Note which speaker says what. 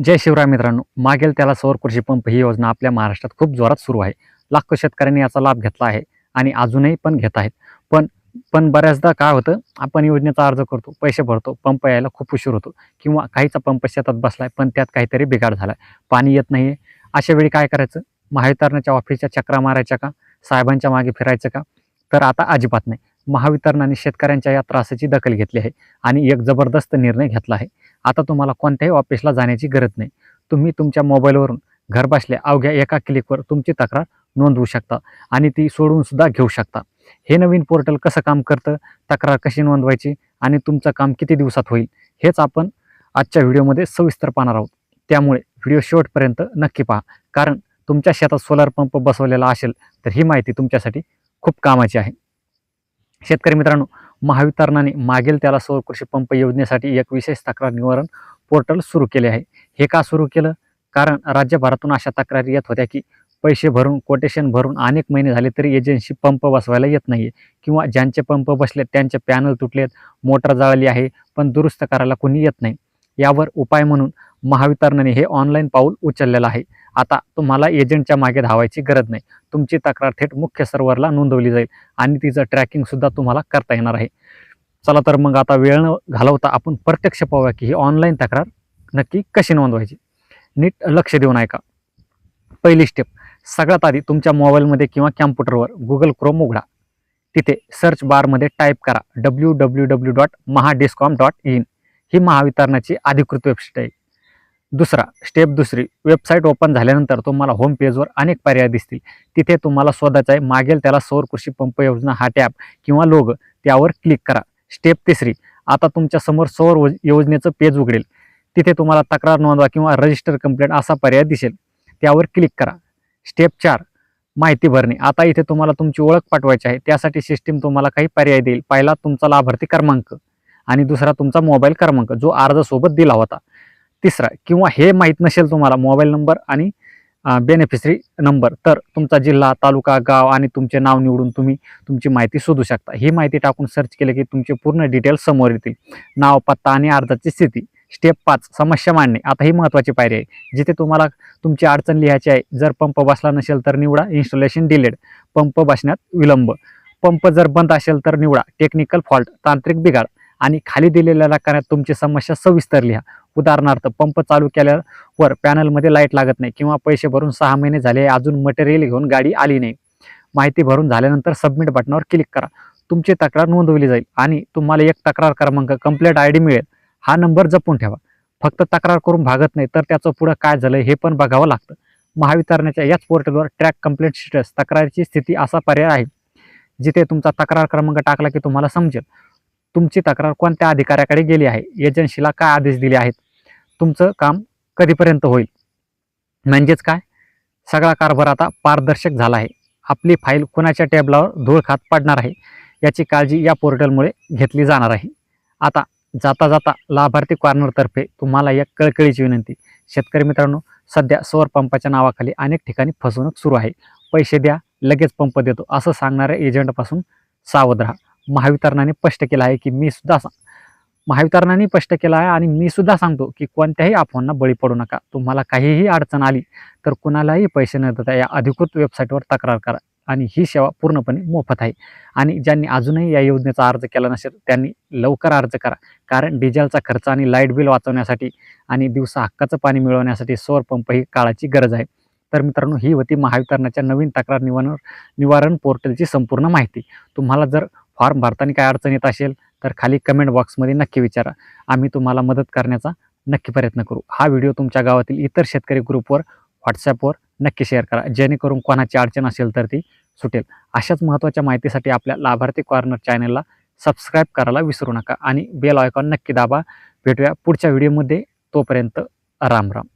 Speaker 1: जय शिवराय मित्रांनो. मागेल त्याला सौर कृषी पंप ही योजना आपल्या महाराष्ट्रात खूप जोरात सुरू आहे. लाखो शेतकऱ्यांनी याचा लाभ घेतला आहे आणि अजूनही पण घेत आहेत. पण पण बऱ्याचदा काय होतं आपण योजनेचा अर्ज करतो पैसे भरतो पंप यायला खूप उशीर होतो किंवा काहीचा पंप शेतात बसलाय पण त्यात काहीतरी बिघाड झालाय पाणी येत नाही अशा वेळी काय करायचं? महावितरणाच्या ऑफिसच्या चक्रा मारायच्या का? साहेबांच्या मागे फिरायचं का? तर आता अजिबात नाही. महावितरणाने शेतकऱ्यांच्या या त्रासाची दखल घेतली आहे आणि एक जबरदस्त निर्णय घेतला आहे. आता तुम्हाला कोणत्याही ऑफिसला जाण्याची गरज नाही. तुम्ही तुमच्या मोबाईलवरून घरबसल्या अवघ्या एका क्लिकवर तुमची तक्रार नोंदवू शकता आणि ती सोडवून सुद्धा घेऊ शकता. हे नवीन पोर्टल कसं काम करतं तक्रार कशी नोंदवायची आणि तुमचं काम किती दिवसात होईल हेच आपण आजच्या व्हिडिओमध्ये सविस्तर पाहणार आहोत. त्यामुळे व्हिडिओ शेवटपर्यंत नक्की पहा. कारण तुमच्या शेतात सोलार पंप बसवलेला असेल तर ही माहिती तुमच्यासाठी खूप कामाची आहे. शेतकरी मित्रांनो महावितरणाने मागेल त्याला सौर कृषी पंप योजनेसाठी एक विशेष तक्रार निवारण पोर्टल सुरू केले आहे. हे का सुरू केलं? कारण राज्यभरातून अशा तक्रारी येत होत्या की पैसे भरून कोटेशन भरून अनेक महिने झाले तरी एजन्सी पंप बसवायला येत नाही किंवा ज्यांचे पंप बसलेत त्यांचे पॅनल तुटलेत मोटर जाळली आहे पण दुरुस्त करायला कोणी येत नाही. यावर उपाय म्हणून महावितरणाने हे ऑनलाईन पाऊल उचललेलं आहे. आता तुम्हाला एजंटच्या मागे धावायची गरज नाही. तुमची तक्रार थेट मुख्य सर्व्हरला नोंदवली जाईल आणि तिचं ट्रॅकिंगसुद्धा तुम्हाला करता येणार आहे. चला तर मग आता वेळ न घालवता आपण प्रत्यक्ष पाहूया की ही ऑनलाईन तक्रार नक्की कशी नोंदवायची. नीट लक्ष देऊन ऐका. पहिली स्टेप सगळ्यात आधी तुमच्या मोबाईलमध्ये किंवा कॅम्प्युटरवर गुगल क्रोम उघडा. तिथे सर्च बारमध्ये टाईप करा W W W dot Mahadiscom dot in ही महावितरणाची अधिकृत वेबसाईट आहे. दुसरा स्टेप दुसरी वेबसाईट ओपन झाल्यानंतर तुम्हाला होम पेजवर अनेक पर्याय दिसतील. तिथे तुम्हाला शोधायचं आहे मागेल त्याला सौर कृषी पंप योजना हा टॅब किंवा लोग त्यावर क्लिक करा. स्टेप तिसरी आता तुमच्यासमोर सौर योजनेचं पेज उघडेल. तिथे तुम्हाला तक्रार नोंदवा किंवा रजिस्टर कंप्लेंट असा पर्याय दिसेल. त्यावर क्लिक करा. स्टेप चार माहिती भरणे. आता इथे तुम्हाला तुमची ओळख पाठवायची आहे. त्यासाठी सिस्टीम तुम्हाला काही पर्याय देईल. पहिला तुमचा लाभार्थी क्रमांक आणि दुसरा तुमचा मोबाईल क्रमांक जो अर्जासोबत दिला होता. तिसरा किंवा हे माहीत नसेल तुम्हाला मोबाईल नंबर आणि बेनिफिशरी नंबर तर तुमचा जिल्हा तालुका गाव आणि तुमचे नाव निवडून तुम्ही तुमची माहिती शोधू शकता. ही माहिती टाकून सर्च केले की तुमचे पूर्ण डिटेल्स समोर येतील. नाव पत्ता आणि अर्जाची स्थिती स्टेप पाच समस्या मांडणे. आता ही महत्त्वाची पायरी आहे. जिथे तुम्हाला तुमची अडचण लिहायची आहे जर पंप बसला नसेल तर निवडा इन्स्टॉलेशन डिलेड पंप बसण्यात विलंब. पंप जर बंद असेल तर निवडा. टेक्निकल फॉल्ट तांत्रिक बिघाड. आणि खाली दिलेल्या लकारात तुमची समस्या सविस्तर लिहा. उदाहरणार्थ पंप चालू केल्यावर पॅनलमध्ये लाइट लागत नाही किंवा पैसे भरून सहा महिने झाले अजून मटेरियल घेऊन गाडी आली नाही. माहिती भरून झाल्यानंतर सबमिट बटनावर क्लिक करा. तुमची तक्रार नोंदवली जाईल आणि तुम्हाला एक तक्रार क्रमांक कंप्लेंट आय डी मिळेल. हा नंबर जपून ठेवा. फक्त तक्रार करून भागत नाही तर त्याचं पुढं काय झालं हे पण बघावं लागतं. महावितरणाच्या याच पोर्टलवर ट्रॅक कंप्लेंट स्टेटस तक्रारीची स्थिती असा पर्याय आहे. जिथे तुमचा तक्रार क्रमांक टाकला की तुम्हाला समजेल. तुमची तक्रार कोणत्या अधिकाऱ्याकडे गेली आहे? एजन्सीला काय आदेश दिले आहेत? तुमचं काम कधीपर्यंत होईल? म्हणजेच काय? सगळा कारभार आता पारदर्शक झाला आहे. आपली फाईल कुणाच्या टेबलावर धूळ खात पडणार आहे याची काळजी या पोर्टलमुळे घेतली जाणार आहे. आता जाता जाता लाभार्थी कॉर्नरतर्फे तुम्हाला एक कळकळीची विनंती. शेतकरी मित्रांनो सध्या सौर पंपाच्या नावाखाली अनेक ठिकाणी फसवणूक सुरू आहे. पैसे द्या लगेच पंप देतो असं सांगणाऱ्या एजंटपासून सावध राहा. महावितरणाने स्पष्ट केलं आहे की मी सुद्धा महावितरणाने स्पष्ट केलं आहे आणि मी सुद्धा सांगतो की कोणत्याही अफवांना बळी पडू नका. तुम्हाला काहीही अडचण आली तर कुणालाही पैसे न देता या अधिकृत वेबसाईटवर तक्रार करा आणि ही सेवा पूर्णपणे मोफत आहे. आणि ज्यांनी अजूनही या योजनेचा अर्ज केला नसेल त्यांनी लवकर अर्ज करा. कारण डिझेलचा खर्च आणि लाइट बिल वाचवण्यासाठी आणि दिवसा हक्काचं पाणी मिळवण्यासाठी सौर पंप ही काळाची गरज आहे. तर मित्रांनो ही होती महावितरणाच्या नवीन तक्रार निवारण निवारण पोर्टलची संपूर्ण माहिती. तुम्हाला जर फॉर्म भरताना काय अडचण येत असेल तर खाली कमेंट बॉक्समध्ये नक्की विचारा. आम्ही तुम्हाला मदत करण्याचा नक्की प्रयत्न करू. हा व्हिडिओ तुमच्या गावातील इतर शेतकरी ग्रुपवर व्हॉट्सॲपवर नक्की शेअर करा. जेणेकरून कोणाची अडचण असेल तर ती सुटेल. अशाच महत्त्वाच्या माहितीसाठी आपल्या लाभार्थी कॉर्नर चॅनलला सबस्क्राईब करायला विसरू नका. आणि बेल आयकॉन नक्की दाबा. भेटूया पुढच्या व्हिडिओमध्ये तोपर्यंत राम राम.